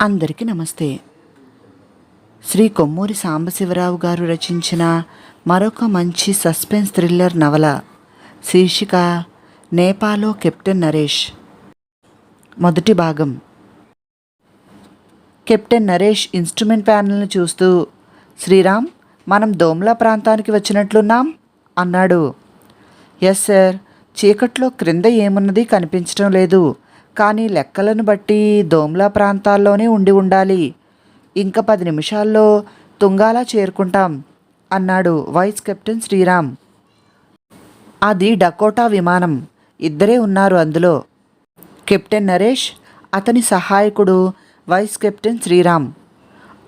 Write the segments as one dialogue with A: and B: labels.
A: అందరికీ నమస్తే. శ్రీ కొమ్మూరి సాంబశివరావు గారు రచించిన మరొక మంచి సస్పెన్స్ థ్రిల్లర్ నవల శీర్షిక నేపాలో కెప్టెన్ నరేష్. మొదటి భాగం. కెప్టెన్ నరేష్ ఇన్స్ట్రుమెంట్ ప్యానల్ని చూస్తూ శ్రీరామ్ మనం దోమ్లా ప్రాంతానికి వచ్చినట్లున్నాం? అన్నాడు. ఎస్ సార్ చీకట్లో క్రింద ఏమున్నది కనిపించడం లేదు. కానీ లెక్కలను బట్టి దోమ్లా ప్రాంతాల్లోనే ఉండి ఉండాలి. ఇంకా పది నిమిషాల్లో తుంగాలా చేరుకుంటాం అన్నాడు వైస్ కెప్టెన్ శ్రీరామ్. అది డకోటా విమానం. ఇద్దరే ఉన్నారు అందులో. కెప్టెన్ నరేష్ అతని సహాయకుడు వైస్ కెప్టెన్ శ్రీరామ్.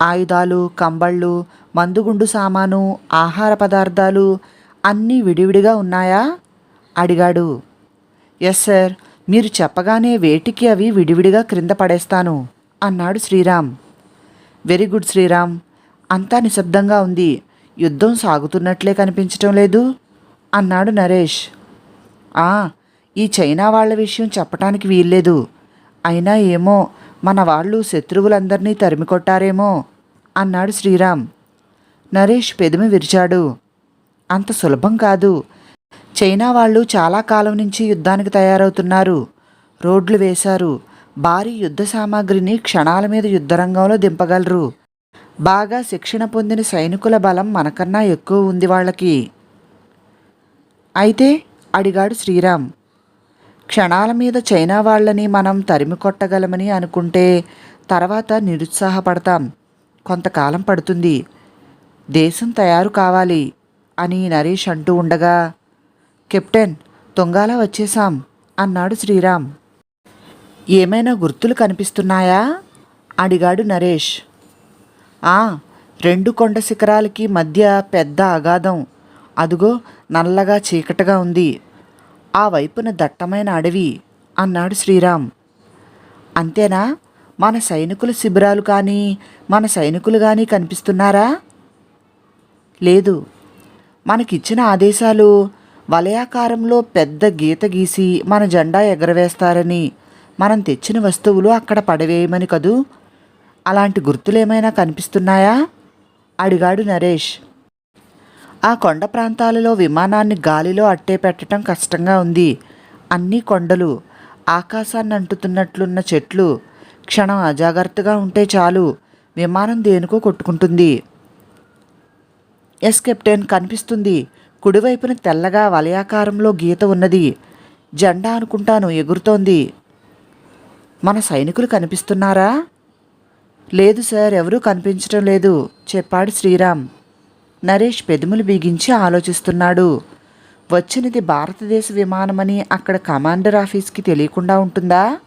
A: ఆయుధాలు కంబళ్ళు మందుగుండు సామాను ఆహార పదార్థాలు అన్నీ విడివిడిగా ఉన్నాయా? అడిగాడు. Yes sir. మీరు చెప్పగానే వేటికి అవి విడివిడిగా క్రింద పడేస్తాను అన్నాడు శ్రీరామ్. Very good Sriram. అంతా నిశ్శబ్దంగా ఉంది. యుద్ధం సాగుతున్నట్లే కనిపించటం లేదు అన్నాడు నరేష్. ఆ ఈ చైనా వాళ్ళ విషయం చెప్పటానికి వీల్లేదు. అయినా ఏమో మన వాళ్ళు శత్రువులందరినీ తరిమి కొట్టారేమో అన్నాడు శ్రీరామ్. నరేష్ పెదమి విరిచాడు. అంత సులభం కాదు. చైనా వాళ్ళు చాలా కాలం నుంచి యుద్ధానికి తయారవుతున్నారు. రోడ్లు వేశారు. భారీ యుద్ధ సామాగ్రిని క్షణాల మీద యుద్ధరంగంలో దింపగలరు. బాగా శిక్షణ పొందిన సైనికుల బలం మనకన్నా ఎక్కువ ఉంది వాళ్ళకి. అయితే అడిగాడు శ్రీరామ్. క్షణాల మీద చైనా వాళ్ళని మనం తరిమి కొట్టగలమని అనుకుంటే తర్వాత నిరుత్సాహపడతాం. కొంతకాలం పడుతుంది. దేశం తయారు కావాలి అని నరేష్ అంటూ ఉండగా కెప్టెన్ తొంగాల వచ్చేశాం అన్నాడు శ్రీరామ్. ఏమైనా గుర్తులు కనిపిస్తున్నాయా? అడిగాడు నరేష్. ఆ రెండు కొండ శిఖరాలకి మధ్య పెద్ద అగాధం. అదుగో నల్లగా చీకటగా ఉంది. ఆ వైపున దట్టమైన అడవి అన్నాడు శ్రీరామ్. అంతేనా? మన సైనికుల శిబిరాలు కానీ మన సైనికులు కానీ కనిపిస్తున్నారా? లేదు. మనకిచ్చిన ఆదేశాలు వలయాకారంలో పెద్ద గీత గీసి మన జెండా ఎగరవేస్తారని మనం తెచ్చిన వస్తువులు అక్కడ పడవేయమని కదూ? అలాంటి గుర్తులేమైనా కనిపిస్తున్నాయా? అడిగాడు నరేష్. ఆ కొండ ప్రాంతాలలో విమానాన్ని గాలిలో అట్టే పెట్టడం కష్టంగా ఉంది. అన్ని కొండలు ఆకాశాన్ని అంటుతున్నట్లున్న చెట్లు క్షణం అజాగ్రత్తగా ఉంటే చాలు విమానం దేనికో కొట్టుకుంటుంది. ఎస్ కెప్టెన్ కనిపిస్తుంది. కుడివైపున తెల్లగా వలయాకారంలో గీత ఉన్నది. జెండా అనుకుంటాను ఎగురుతోంది. మన సైనికులు కనిపిస్తున్నారా? లేదు సార్ ఎవరూ కనిపించడం లేదు చెప్పాడు శ్రీరామ్. నరేష్ పెదములు బిగించి ఆలోచిస్తున్నాడు. వచ్చినది భారతదేశ విమానమని అక్కడ కమాండర్ ఆఫీస్కి తెలియకుండా ఉంటుందా?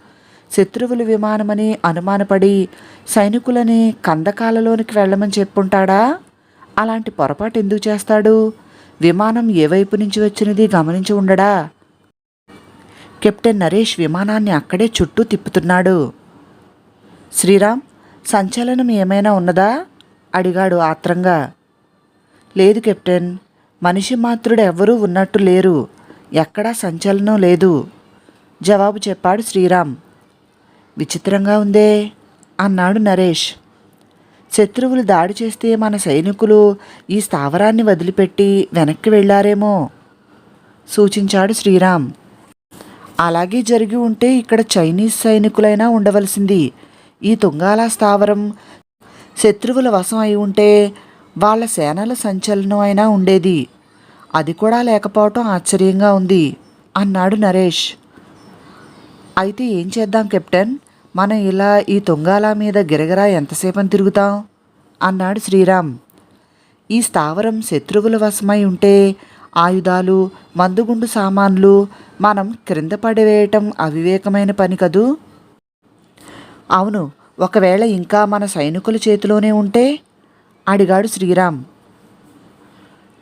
A: శత్రువుల విమానమని అనుమానపడి సైనికులని కందకాలలోనికి వెళ్ళమని చెప్పుంటాడా? అలాంటి పొరపాటు ఎందుకు చేస్తాడు? విమానం ఏ వైపు నుంచి వచ్చినది గమనించి ఉండడా? కెప్టెన్ నరేష్ విమానాన్ని అక్కడే చుట్టూ తిప్పుతున్నాడు. శ్రీరామ్ సంచలనం ఏమైనా ఉన్నదా? అడిగాడు ఆత్రంగా. లేదు కెప్టెన్ మనిషి మాత్రుడు ఎవ్వరూ ఉన్నట్టు లేరు. ఎక్కడా సంచలనం లేదు. జవాబు చెప్పాడు శ్రీరామ్. విచిత్రంగా ఉందే అన్నాడు నరేష్. శత్రువులు దాడి చేస్తే మన సైనికులు ఈ స్థావరాన్ని వదిలిపెట్టి వెనక్కి వెళ్ళారేమో. సూచించాడు శ్రీరామ్. అలాగే జరిగి ఉంటే ఇక్కడ చైనీస్ సైనికులైనా ఉండవలసింది. ఈ తుంగాల స్థావరం శత్రువుల వశం అయి ఉంటే వాళ్ళ సేనల సంచలనం అయినా ఉండేది. అది కూడా లేకపోవటం ఆశ్చర్యంగా ఉంది అన్నాడు నరేష్. అయితే ఏం చేద్దాం కెప్టెన్? మనం ఇలా ఈ తుంగాల మీద గిరగిరా ఎంతసేపని తిరుగుతాం? అన్నాడు శ్రీరామ్. ఈ స్థావరం శత్రువుల వశమై ఉంటే ఆయుధాలు మందుగుండు సామాన్లు మనం క్రింద పడివేయటం అవివేకమైన పని కదూ? అవును ఒకవేళ ఇంకా మన సైనికుల చేతిలోనే ఉంటే? అడిగాడు శ్రీరామ్.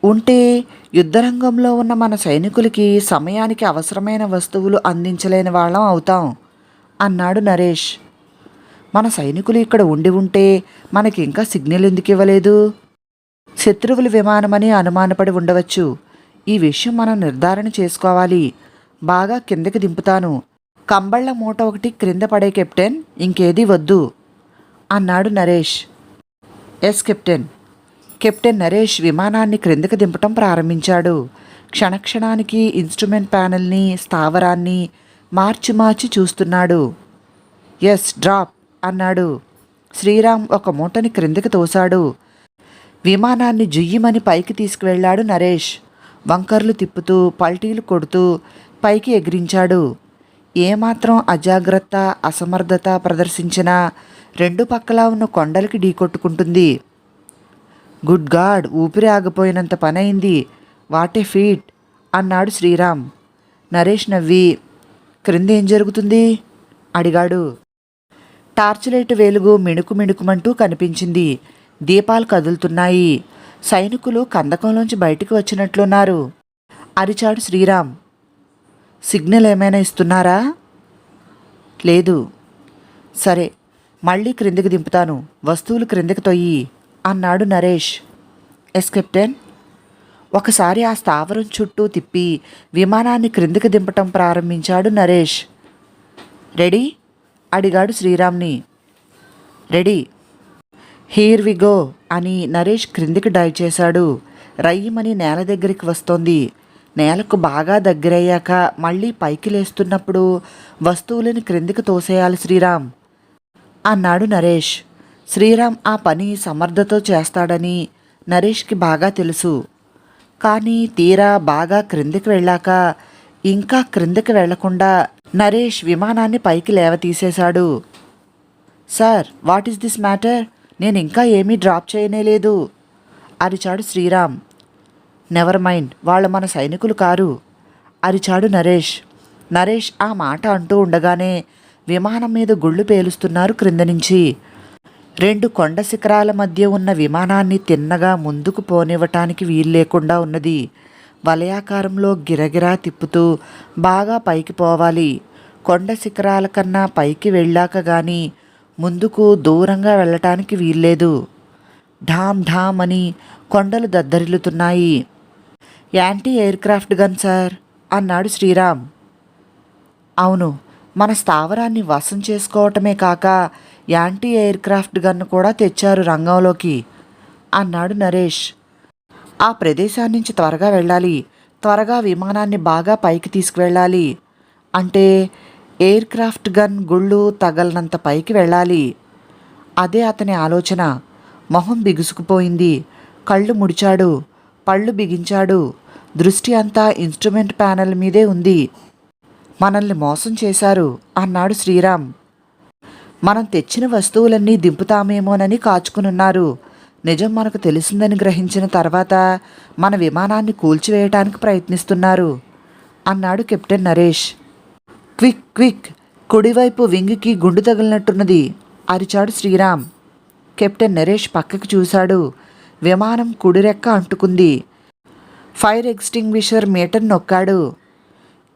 A: ఉంటే యుద్ధరంగంలో ఉన్న మన సైనికులకి సమయానికి అవసరమైన వస్తువులు అందించలేని వాళ్ళం అవుతాం. అన్నాడు నరేష్. మన సైనికులు ఇక్కడ ఉండి ఉంటే మనకి ఇంకా సిగ్నల్ ఎందుకు ఇవ్వలేదు? శత్రువుల విమానమని అనుమానపడి ఉండవచ్చు. ఈ విషయం మనం నిర్ధారణ చేసుకోవాలి. బాగా కిందకి దింపుతాను. కంబళ్ళ మూట ఒకటి క్రింద పడే కెప్టెన్ ఇంకేది వద్దు అన్నాడు Naresh. Yes captain. Captain Naresh విమానాన్ని క్రిందకి దింపటం ప్రారంభించాడు. క్షణక్షణానికి ఇన్స్ట్రుమెంట్ ప్యానెల్ని స్థావరాన్ని మార్చి మార్చి చూస్తున్నాడు. ఎస్ డ్రాప్ అన్నాడు. శ్రీరామ్ ఒక మూటని క్రిందకి తోశాడు. విమానాన్ని జుయ్యమని పైకి తీసుకువెళ్ళాడు నరేష్ వంకర్లు తిప్పుతూ పల్టీలు కొడుతూ పైకి ఎగిరించాడు. ఏమాత్రం అజాగ్రత్త అసమర్థత ప్రదర్శించినా రెండు పక్కలా ఉన్న కొండలకి ఢీకొట్టుకుంటుంది గుడ్ గాడ్ ఊపిరి ఆగిపోయినంత పనైంది వాటే ఫీట్ అన్నాడు శ్రీరామ్. నరేష్ నవ్వి క్రింద ఏం జరుగుతుంది? అడిగాడు. టార్చ్ లైట్ వేలుగు మిణుకు మిణుకుమంటూ కనిపించింది. దీపాలు కదులుతున్నాయి. సైనికులు కందకంలోంచి బయటికి వచ్చినట్లున్నారు. అరిచాడు శ్రీరామ్. సిగ్నల్ ఏమైనా ఇస్తున్నారా? లేదు. సరే మళ్ళీ క్రిందికి దింపుతాను. వస్తువులు క్రిందికి తొయ్యి అన్నాడు నరేష్. Yes captain. ఒకసారి ఆ స్థావరం చుట్టూ తిప్పి విమానాన్ని క్రిందికి దింపటం ప్రారంభించాడు నరేష్. రెడీ? అడిగాడు శ్రీరామ్ని. రెడీ. హీర్ వి గో అని నరేష్ క్రిందికి డైవ్ చేశాడు. రయ్యమని నేల దగ్గరికి వస్తోంది. నేలకు బాగా దగ్గరయ్యాక మళ్ళీ పైకి లేస్తున్నప్పుడు వస్తువులను క్రిందికి తోసేయాలి శ్రీరామ్ అన్నాడు నరేష్. శ్రీరామ్ ఆ పని సమర్థతో చేస్తాడని నరేష్కి బాగా తెలుసు. కానీ తీరా బాగా క్రిందికి వెళ్ళాక ఇంకా క్రిందికి వెళ్ళకుండా నరేష్ విమానాన్ని పైకి లేవతీసేశాడు. Sir what is this matter నేను ఇంకా ఏమీ డ్రాప్ చేయనే లేదు అరిచాడు శ్రీరామ్. నెవర్ మైండ్ వాళ్ళు మన సైనికులు కారు అరిచాడు నరేష్. నరేష్ ఆ మాట అంటూ ఉండగానే విమానం మీద గుళ్ళు పేలుస్తున్నారు క్రింద నుంచి. రెండు కొండ శిఖరాల మధ్య ఉన్న విమానాన్ని తిన్నగా ముందుకు పోనివ్వటానికి వీలు లేకుండా ఉన్నది. వలయాకారంలో గిరగిరా తిప్పుతూ బాగా పైకి పోవాలి. కొండ శిఖరాల కన్నా పైకి వెళ్ళాక గాని ముందుకు దూరంగా వెళ్ళటానికి వీల్లేదు ఢామ్ ఢామ్ అని కొండలు దద్దరిల్లుతున్నాయి. యాంటీ ఎయిర్క్రాఫ్ట్ గన్ సార్ అన్నాడు శ్రీరామ్. అవును మన స్థావరాన్ని వశం చేసుకోవటమే కాక యాంటీ ఎయిర్క్రాఫ్ట్ గన్ను కూడా తెచ్చారు రంగంలోకి అన్నాడు నరేష్. ఆ ప్రదేశాన్నించి త్వరగా వెళ్ళాలి త్వరగా విమానాన్ని బాగా పైకి తీసుకువెళ్ళాలి. అంటే ఎయిర్క్రాఫ్ట్ గన్ గుళ్ళు తగలనంత పైకి వెళ్ళాలి. అదే అతని ఆలోచన. మొహం బిగుసుకుపోయింది. కళ్ళు ముడిచాడు. పళ్ళు బిగించాడు. దృష్టి అంతా ఇన్స్ట్రుమెంట్ ప్యానెల్ మీదే ఉంది. మనల్ని మోసం చేశారు అన్నాడు శ్రీరామ్. మనం తెచ్చిన వస్తువులన్నీ దింపుతామేమోనని కాచుకునున్నారు. నిజం మనకు తెలిసిందని గ్రహించిన తర్వాత మన విమానాన్ని కూల్చివేయటానికి ప్రయత్నిస్తున్నారు అన్నాడు కెప్టెన్ నరేష్. క్విక్ క్విక్ కుడివైపు వింగికి గుండు తగిలినట్టున్నది అరిచాడు శ్రీరామ్. కెప్టెన్ నరేష్ పక్కకు చూశాడు. విమానం కుడిరెక్క అంటుకుంది. ఫైర్ ఎక్స్టింగ్విషర్ మీటర్ నొక్కాడు.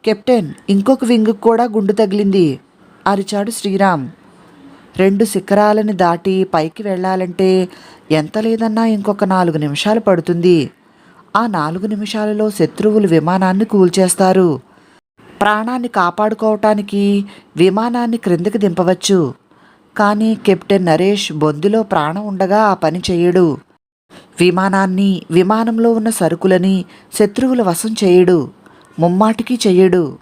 A: కెప్టెన్ ఇంకొక వింగ్కు కూడా గుండు తగిలింది అరిచాడు శ్రీరామ్. రెండు శిఖరాలని దాటి పైకి వెళ్ళాలంటే ఎంత లేదన్నా ఇంకొక నాలుగు నిమిషాలు పడుతుంది. ఆ నాలుగు నిమిషాలలో శత్రువులు విమానాన్ని కూల్చేస్తారు. ప్రాణాన్ని కాపాడుకోవటానికి విమానాన్ని క్రిందికి దింపవచ్చు. కానీ కెప్టెన్ నరేష్ బొందిలో ప్రాణం ఉండగా ఆ పని చేయడు. విమానాన్ని విమానంలో ఉన్న సరుకులని శత్రువుల వశం చేయడు. ముమ్మాటికి చెయ్యడు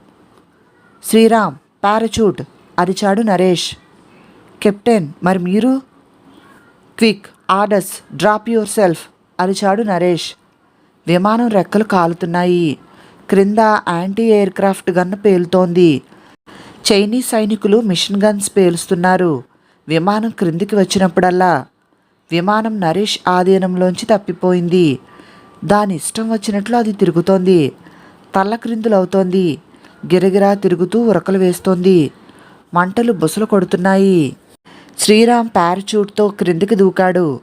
A: శ్రీరామ్ పారాచూట్ అరిచాడు నరేష్. కెప్టెన్ మరి మీరు? Quick orders drop your self అరిచాడు నరేష్. విమానం రెక్కలు కాలుతున్నాయి. క్రింద యాంటీ ఎయిర్క్రాఫ్ట్ గన్ పేలుతోంది. చైనీస్ సైనికులు మిషన్ గన్స్ పేలుస్తున్నారు. విమానం క్రిందికి వచ్చినప్పుడల్లా విమానం నరేష్ ఆధీనంలోంచి తప్పిపోయింది. దాని ఇష్టం వచ్చినట్లు అది తిరుగుతోంది. తల్ల క్రిందులవుతోంది. గిరగిరా తిరుగుతూ ఉరకలు వేస్తోంది. మంటలు బుసలు కొడుతున్నాయి. శ్రీరామ్ ప్యారచూట్తో క్రిందికి దూకాడు.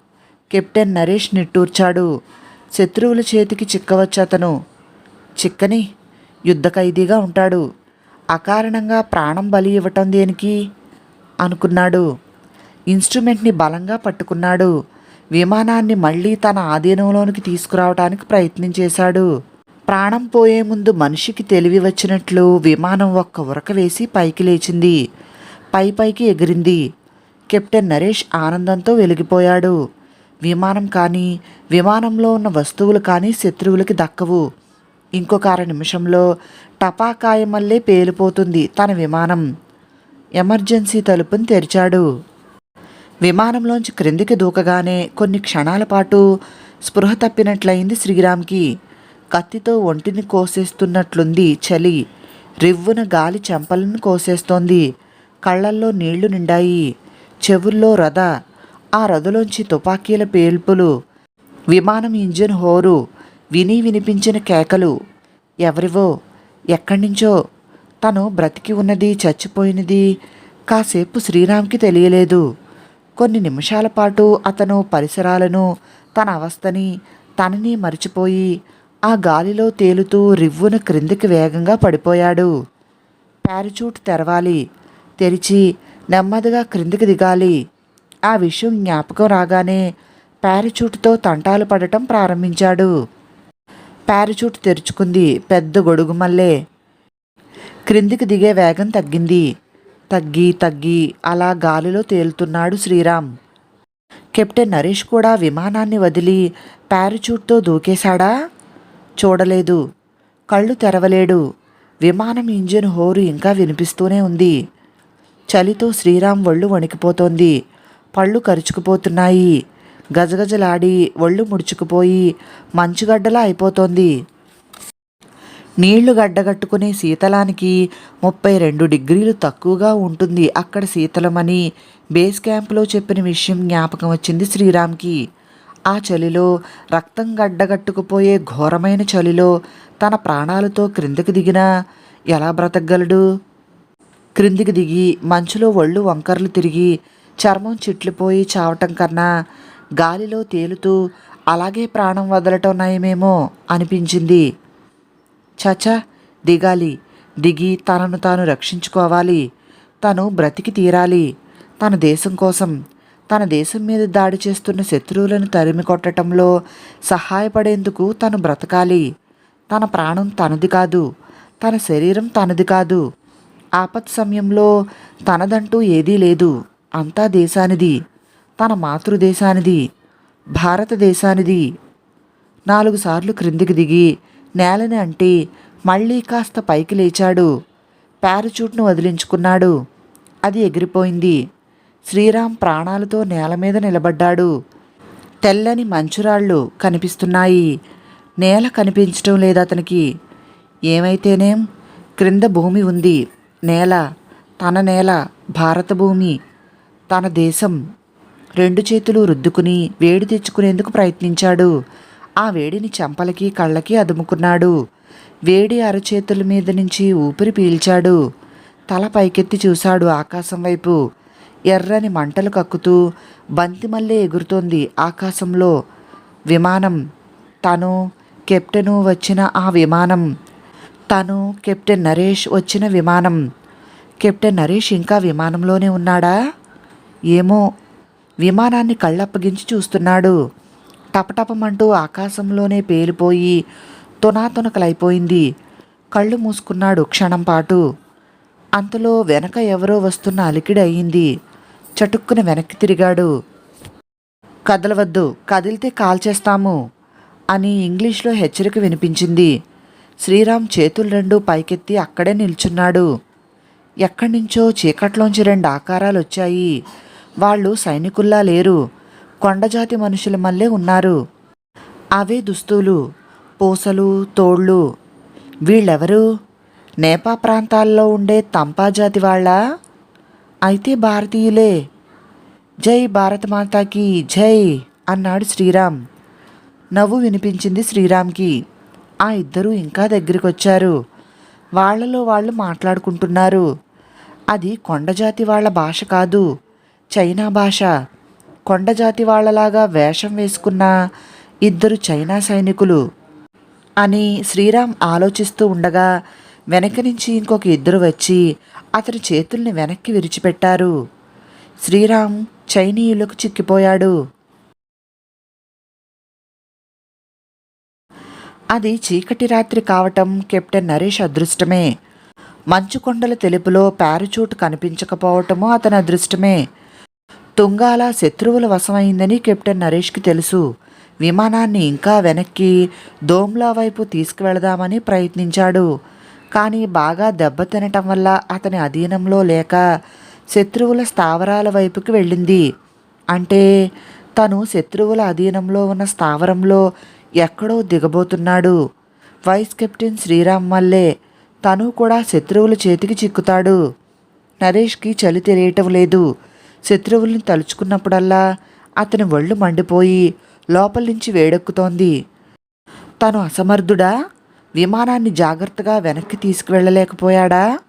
A: కెప్టెన్ నరేష్ నిట్టూర్చాడు. శత్రువుల చేతికి చిక్కవచ్చతను. అతను చిక్కని యుద్ధ ఖైదీగా ఉంటాడు. అకారణంగా ప్రాణం బలి ఇవ్వటం దేనికి? అనుకున్నాడు. ఇన్స్ట్రుమెంట్ని బలంగా పట్టుకున్నాడు. విమానాన్ని మళ్ళీ తన ఆధీనంలోనికి తీసుకురావడానికి ప్రయత్నం చేశాడు. ప్రాణం పోయే ముందు మనిషికి తెలివి వచ్చినట్లు విమానం ఒక్క ఉరక వేసి పైకి లేచింది. పై పైకి ఎగిరింది. కెప్టెన్ నరేష్ ఆనందంతో వెలిగిపోయాడు. విమానం కానీ విమానంలో ఉన్న వస్తువులు కానీ శత్రువులకి దక్కవు. ఇంకొక అర నిమిషంలో టపాకాయమల్లే పేలిపోతుంది తన విమానం. ఎమర్జెన్సీ తలుపుని తెరిచాడు. విమానంలోంచి క్రిందికి దూకగానే కొన్ని క్షణాల పాటు స్పృహ తప్పినట్లయింది శ్రీరామ్కి. కత్తితో ఒంటిని కోసేస్తున్నట్లుంది చలి. రివ్వున గాలి చెంపలను కోసేస్తోంది. కళ్ళల్లో నీళ్ళు నిండాయి. చెవుల్లో రథ ఆ రథలోంచి తుపాకీల పేల్పులు విమానం ఇంజిన్ హోరు విని వినిపించిన కేకలు. ఎవరివో ఎక్కడి నుంచో తను బ్రతికి ఉన్నది చచ్చిపోయినది కాసేపు శ్రీరామ్కి తెలియలేదు. కొన్ని నిమిషాల పాటు అతను పరిసరాలను తన అవస్థని తనని మరిచిపోయి ఆ గాలిలో తేలుతూ రివ్వున క్రిందికి వేగంగా పడిపోయాడు. పారాచూట్ తెరవాలి తెరిచి నెమ్మదిగా క్రిందికి దిగాలి. ఆ విషయం జ్ఞాపకం రాగానే ప్యారచూట్తో తంటాలు పడటం ప్రారంభించాడు. పారాచూట్ తెరుచుకుంది పెద్ద గొడుగు మల్లే. క్రిందికి దిగే వేగం తగ్గింది. తగ్గి తగ్గి అలా గాలిలో తేలుతున్నాడు శ్రీరామ్. కెప్టెన్ నరేష్ కూడా విమానాన్ని వదిలి పారాచూట్తో దూకేశాడా? చూడలేదు. కళ్ళు తెరవలేడు. విమానం ఇంజిన్ హోరు ఇంకా వినిపిస్తూనే ఉంది. చలితో శ్రీరామ్ ఒళ్ళు వణికిపోతోంది. పళ్ళు కరుచుకుపోతున్నాయి. గజగజలాడి ఒళ్ళు ముడుచుకుపోయి మంచుగడ్డలా అయిపోతోంది. నీళ్ళు గడ్డగట్టుకునే శీతలానికి ముప్పై రెండు డిగ్రీలు తక్కువగా ఉంటుంది అక్కడ శీతలమని బేస్ క్యాంపులో చెప్పిన విషయం జ్ఞాపకం వచ్చింది శ్రీరామ్కి. ఆ చలిలో రక్తం గడ్డగట్టుకుపోయే ఘోరమైన చలిలో తన ప్రాణాలతో క్రిందకి దిగినా ఎలా బ్రతకగలడు? క్రిందికి దిగి మంచులో ఒళ్ళు వంకర్లు తిరిగి చర్మం చిట్లిపోయి చావటం కన్నా గాలిలో తేలుతూ అలాగే ప్రాణం వదలటం నయమేమో అనిపించింది. చచా దిగాలి. దిగి తనను తాను రక్షించుకోవాలి. తను బ్రతికి తీరాలి. తన దేశం కోసం తన దేశం మీద దాడి చేస్తున్న శత్రువులను తరిమి కొట్టడంలో సహాయపడేందుకు తను బ్రతకాలి. తన ప్రాణం తనది కాదు. తన శరీరం తనది కాదు. ఆపత్ సమయంలో తనదంటూ ఏదీ లేదు. అంతా దేశానిది. తన మాతృదేశానిది. భారతదేశానిది. నాలుగు సార్లు క్రిందికి దిగి నేలని అంటే మళ్ళీ కాస్త పైకి లేచాడు. పారాచూట్ను వదిలించుకున్నాడు. అది ఎగిరిపోయింది. శ్రీరామ్ ప్రాణాలతో నేల మీద నిలబడ్డాడు. తెల్లని మంచురాళ్ళు కనిపిస్తున్నాయి. నేల కనిపించటం లేదు అతనికి. ఏమైతేనేం? క్రింద భూమి ఉంది. నేల తన నేల భారత భూమి తన దేశం. రెండు చేతులు రుద్దుకుని వేడి తెచ్చుకునేందుకు ప్రయత్నించాడు. ఆ వేడిని చెంపలకి కళ్ళకి అదుముకున్నాడు. వేడి అరచేతుల మీద నుంచి ఊపిరి పీల్చాడు. తల పైకెత్తి చూశాడు ఆకాశం వైపు. ఎర్రని మంటలు కక్కుతూ బంతిమల్లే ఎగురుతోంది ఆకాశంలో. విమానం. తను కెప్టెను వచ్చిన ఆ విమానం. తను కెప్టెన్ నరేష్ వచ్చిన విమానం. కెప్టెన్ నరేష్ ఇంకా విమానంలోనే ఉన్నాడా? ఏమో. విమానాన్ని కళ్ళప్పగించి చూస్తున్నాడు. టపటపమంటూ ఆకాశంలోనే పేలిపోయి తునాతునకలైపోయింది. కళ్ళు మూసుకున్నాడు క్షణం పాటు. అంతలో వెనక ఎవరో వస్తున్న అలికిడి అయ్యింది. చటుక్కున వెనక్కి తిరిగాడు. కదలవద్దు కదిలితే కాల్చేస్తాము అని ఇంగ్లీష్లో హెచ్చరిక వినిపించింది. శ్రీరామ్ చేతులు రెండు పైకెత్తి అక్కడే నిల్చున్నాడు. ఎక్కడి నుంచో చీకట్లోంచి రెండు ఆకారాలు వచ్చాయి. వాళ్ళు సైనికుల్లా లేరు. కొండజాతి మనుషుల మల్లే ఉన్నారు. అవే దుస్తులు పూసలు తోళ్ళు వీళ్ళెవరు? నేపా ప్రాంతాల్లో ఉండే తంపా జాతి వాళ్ళ? అయితే భారతీయులే. జై భారతమాతాకి జై అన్నాడు శ్రీరామ్. నవ్వు వినిపించింది శ్రీరామ్కి. ఆ ఇద్దరూ ఇంకా దగ్గరికి వచ్చారు వాళ్ళలో వాళ్ళు మాట్లాడుకుంటున్నారు. అది కొండజాతి వాళ్ళ భాష కాదు. చైనా భాష. కొండజాతి వాళ్ళలాగా వేషం వేసుకున్న ఇద్దరు చైనా సైనికులు. అని శ్రీరామ్ ఆలోచిస్తూ ఉండగా వెనక నుంచి ఇంకొక ఇద్దరు వచ్చి అతని చేతుల్ని వెనక్కి విరిచిపెట్టారు. శ్రీరామ్ చైనీయులకు చిక్కిపోయాడు. అది చీకటి రాత్రి కావటం కెప్టెన్ నరేష్ అదృష్టమే. మంచు కొండల తెలుపులో ప్యారచూట్ కనిపించకపోవటమో అతని అదృష్టమే. తుంగాల శత్రువుల వశమైందని కెప్టెన్ నరేష్కి తెలుసు. విమానాన్ని ఇంకా వెనక్కి దోమ్లా వైపు తీసుకువెళదామని ప్రయత్నించాడు. కానీ బాగా దెబ్బతినటం వల్ల అతని అధీనంలో లేక శత్రువుల స్థావరాల వైపుకి వెళ్ళింది. అంటే తను శత్రువుల అధీనంలో ఉన్న స్థావరంలో ఎక్కడో దిగబోతున్నాడు. వైస్ కెప్టెన్ శ్రీరామ్ మల్లే తను కూడా శత్రువుల చేతికి చిక్కుతాడు. నరేష్కి చలి తెలియటం లేదు. శత్రువుల్ని తలుచుకున్నప్పుడల్లా అతని ఒళ్ళు మండిపోయి లోపల నుంచి వేడెక్కుతోంది. తను అసమర్థుడా? విమానాన్ని జాగ్రత్తగా వెనక్కి తీసుకువెళ్ళలేకపోయాడా?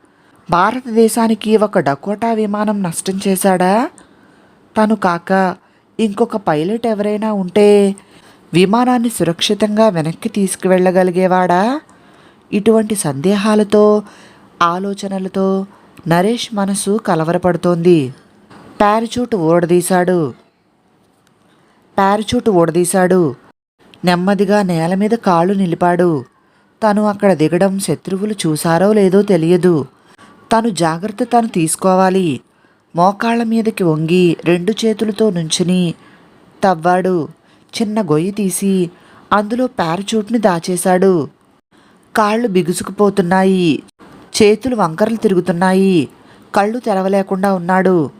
A: భారతదేశానికి ఒక డకోటా విమానం నష్టం చేశాడా? తను కాక ఇంకొక పైలట్ ఎవరైనా ఉంటే విమానాన్ని సురక్షితంగా వెనక్కి తీసుకువెళ్ళగలిగేవాడా? ఇటువంటి సందేహాలతో ఆలోచనలతో నరేష్ మనసు కలవరపడుతోంది. పారచూట్ ఊడదీశాడు పారచూట్ ఊడదీశాడు నెమ్మదిగా నేల మీద కాళ్ళు నిలిపాడు. తను అక్కడ దిగడం శత్రువులు చూశారో లేదో తెలియదు. తను జాగ్రత్త తను తీసుకోవాలి. మోకాళ్ళ మీదకి వంగి రెండు చేతులతో నుంచుని తవ్వాడు. చిన్న గొయ్యి తీసి అందులో పారచూట్ని దాచేశాడు. కాళ్ళు బిగుసుకుపోతున్నాయి. చేతులు వంకరలు తిరుగుతున్నాయి. కళ్ళు తెరవలేకుండా ఉన్నాడు.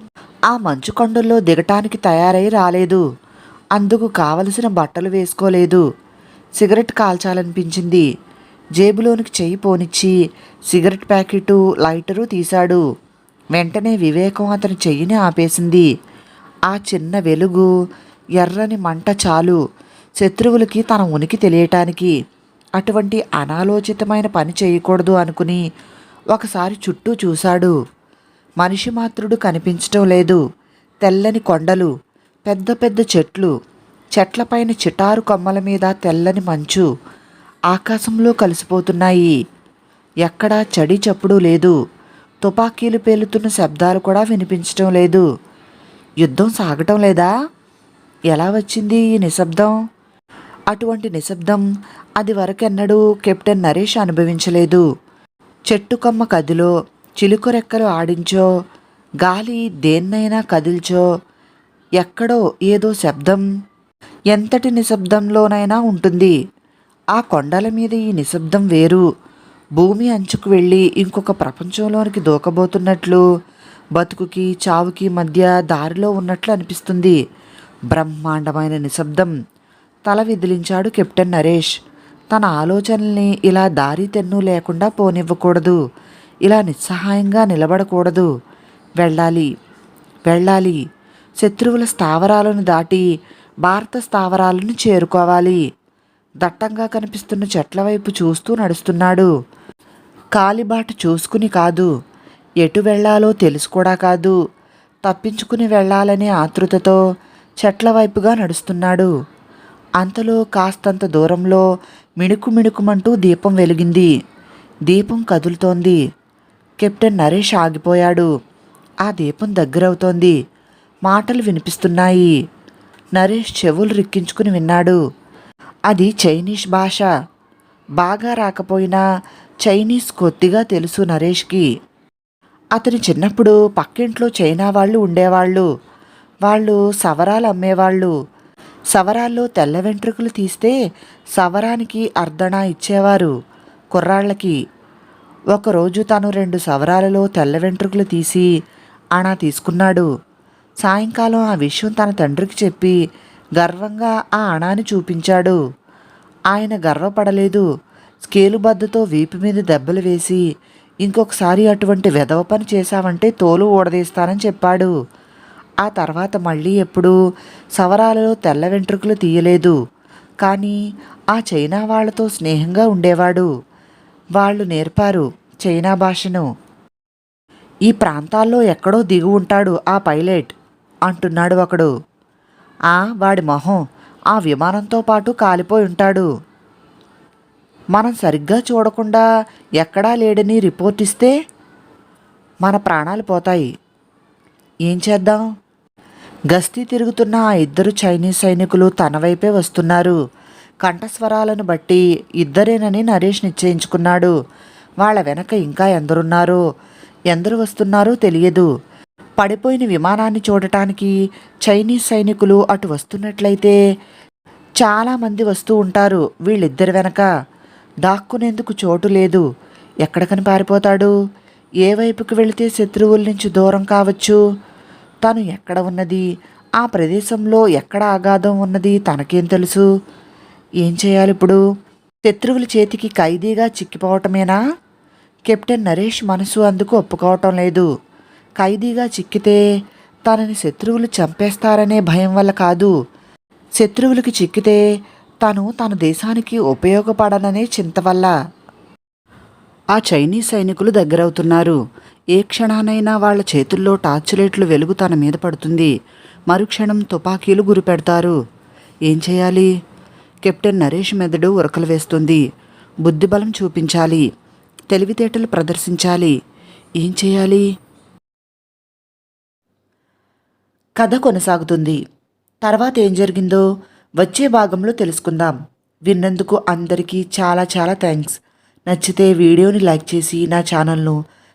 A: ఆ మంచు కొండల్లో దిగటానికి తయారై రాలేదు. అందుకు కావలసిన బట్టలు వేసుకోలేదు. సిగరెట్ కాల్చాలనిపించింది. జేబులోనికి చెయ్యి పోనిచ్చి సిగరెట్ ప్యాకెటు లైటరు తీశాడు. వెంటనే వివేకం అతని చెయ్యిని ఆపేసింది. ఆ చిన్న వెలుగు ఎర్రని మంట చాలు. శత్రువులకి తన ఉనికి తెలియటానికి అటువంటి అనాలోచితమైన పని చేయకూడదు అనుకుని ఒకసారి చుట్టూ చూశాడు. మనిషి మాత్రుడు కనిపించటం లేదు. తెల్లని కొండలు పెద్ద పెద్ద చెట్లు చెట్లపైన చిటారు కొమ్మల మీద తెల్లని మంచు ఆకాశంలో కలిసిపోతున్నాయి. ఎక్కడా చడి చప్పుడు లేదు. తుపాకీలు పేలుతున్న శబ్దాలు కూడా వినిపించటం లేదు. యుద్ధం సాగటం లేదా? ఎలా వచ్చింది ఈ నిశ్శబ్దం? అటువంటి నిశ్శబ్దం అది వరకెన్నడూ కెప్టెన్ నరేష్ అనుభవించలేదు. చెట్టు కొమ్మ కదిలో చిలుకు రెక్కలు ఆడించో గాలి దేన్నైనా కదిల్చో ఎక్కడో ఏదో శబ్దం ఎంతటి నిశ్శబ్దంలోనైనా ఉంటుంది. ఆ కొండల మీద ఈ నిశ్శబ్దం వేరు. భూమి అంచుకు వెళ్ళి ఇంకొక ప్రపంచంలోనికి దూకబోతున్నట్లు బతుకుకి చావుకి మధ్య దారిలో ఉన్నట్లు అనిపిస్తుంది. బ్రహ్మాండమైన నిశ్శబ్దం తల విదిలించాడు కెప్టెన్ నరేష్. తన ఆలోచనల్ని ఇలా దారి తెన్ను లేకుండా పోనివ్వకూడదు. ఇలా నిస్సహాయంగా నిలబడకూడదు. వెళ్ళాలి. వెళ్ళాలి. శత్రువుల స్థావరాలను దాటి భారత స్థావరాలను చేరుకోవాలి. దట్టంగా కనిపిస్తున్న చెట్ల వైపు చూస్తూ నడుస్తున్నాడు. కాలిబాట చూసుకుని కాదు. ఎటు వెళ్ళాలో తెలుసుకోడా కాదు. తప్పించుకుని వెళ్ళాలనే ఆతృతతో చెట్ల వైపుగా నడుస్తున్నాడు. అంతలో కాస్తంత దూరంలో మిణుకు మిణుకుమంటూ దీపం వెలిగింది. దీపం కదులుతోంది. కెప్టెన్ నరేష్ ఆగిపోయాడు. ఆ దీపం దగ్గరవుతోంది. మాటలు వినిపిస్తున్నాయి. నరేష్ చెవులు రిక్కించుకుని విన్నాడు. అది చైనీష్ భాష. బాగా రాకపోయినా చైనీస్ కొద్దిగా తెలుసు నరేష్కి. అతని చిన్నప్పుడు పక్కింట్లో చైనా వాళ్ళు ఉండేవాళ్ళు. వాళ్ళు సవరాలు అమ్మేవాళ్ళు. సవరాల్లో తెల్ల వెంట్రుకలు తీస్తే సవరానికి అర్ధనా ఇచ్చేవారు కుర్రాళ్ళకి. ఒకరోజు తను రెండు సవరాలలో తెల్ల వెంట్రుకలు తీసి అణా తీసుకున్నాడు. సాయంకాలం ఆ విషయం తన తండ్రికి చెప్పి గర్వంగా ఆ అణాని చూపించాడు. ఆయన గర్వపడలేదు. స్కేలు బద్దతో వీపు మీద దెబ్బలు వేసి ఇంకొకసారి అటువంటి వెధవ పని చేశావంటే తోలు ఊడదీస్తానని చెప్పాడు. ఆ తర్వాత మళ్ళీ ఎప్పుడూ సవరాలలో తెల్ల వెంట్రుకలు తీయలేదు. కానీ ఆ చైనా వాళ్ళతో స్నేహంగా ఉండేవాడు. వాళ్ళు నేర్పారు చైనా భాషను. ఈ ప్రాంతాల్లో ఎక్కడో దిగు ఉంటాడు ఆ పైలట్ అంటున్నాడు ఒకడు. ఆ వాడి మొహం ఆ విమానంతో పాటు కాలిపోయి ఉంటాడు. మనం సరిగ్గా చూడకుండా ఎక్కడా లేడని రిపోర్ట్ ఇస్తే మన ప్రాణాలు పోతాయి. ఏం చేద్దాం? గస్తీ తిరుగుతున్న ఆ ఇద్దరు చైనీస్ సైనికులు తన వైపే వస్తున్నారు. కంఠస్వరాలను బట్టి ఇద్దరేనని నరేష్ నిశ్చయించుకున్నాడు. వాళ్ళ వెనక ఇంకా ఎందరున్నారో? ఎందరు వస్తున్నారో తెలియదు. పడిపోయిన విమానాన్ని చూడటానికి చైనీస్ సైనికులు అటు వస్తున్నట్లయితే చాలామంది వస్తూ ఉంటారు వీళ్ళిద్దరి వెనక. దాక్కునేందుకు చోటు లేదు. ఎక్కడికని పారిపోతాడు ఏ వైపుకి వెళితే శత్రువుల నుంచి దూరం కావచ్చు? తను ఎక్కడ ఉన్నది? ఆ ప్రదేశంలో ఎక్కడ అగాధం ఉన్నది? తనకేం తెలుసు? ఏం చేయాలి ఇప్పుడు? శత్రువుల చేతికి ఖైదీగా చిక్కిపోవటమేనా? కెప్టెన్ నరేష్ మనసు అందుకు ఒప్పుకోవటం లేదు. ఖైదీగా చిక్కితే తనని శత్రువులు చంపేస్తారనే భయం వల్ల కాదు. శత్రువులకి చిక్కితే తను తన దేశానికి ఉపయోగపడననే చింత వల్ల. ఆ చైనీస్ సైనికులు దగ్గరవుతున్నారు. ఏ క్షణానైనా వాళ్ళ చేతుల్లో టార్చ్ లైట్లు వెలుగు తన మీద పడుతుంది. మరుక్షణం తుపాకీలు గురిపెడతారు ఏం చేయాలి? కెప్టెన్ నరేష్ మెదడు ఉరకలు వేస్తుంది. బుద్ధిబలం చూపించాలి. తెలివితేటలు ప్రదర్శించాలి. ఏం చేయాలి? కథ కొనసాగుతుంది. తర్వాత ఏం జరిగిందో వచ్చే భాగంలో తెలుసుకుందాం. విన్నందుకు అందరికీ చాలా చాలా థ్యాంక్స్. నచ్చితే వీడియోని లైక్ చేసి నా ఛానల్ను